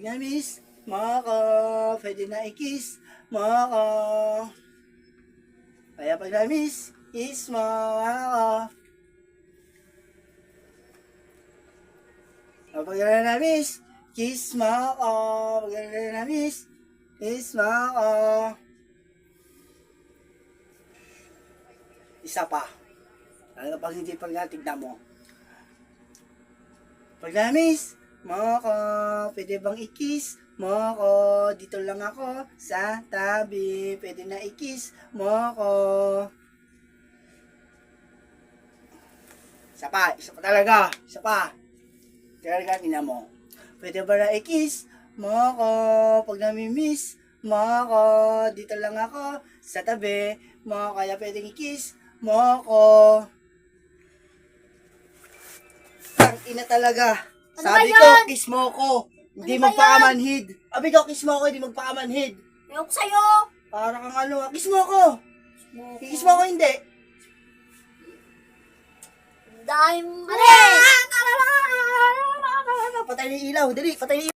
Pag na-miss mo ako, pwede na i-kiss mo ako. Kaya pag na-miss, kiss mo ako. Kapag na na-miss, kiss mo ako. Pag na na-miss, kiss mo ako. Isa pa. Lalo pag hindi pag natignan mo. Pag na-miss mo ako, pwede bang i-kiss mo ako? Dito lang ako sa tabi. Pwede na i-kiss mo ako. Isa pa, isa pa talaga. Isa pa. Talaga, tingnan mo. Pwede ba na i-kiss mo ako? Pag nami-miss mo ako, dito lang ako sa tabi mo. Kaya pwedeng i-kiss mo ako. Ang ina talaga. Ano Sabi ko, kiss mo ako. Hindi Ano magpakamanhid. Sabi ko, kiss mo ako, hindi magpakamanhid. Ayoko sa'yo. Para kang ano, ah, kiss mo ako. Kiss mo ako, hindi. Dahil mali. Patay na ilaw, dali, patay na yung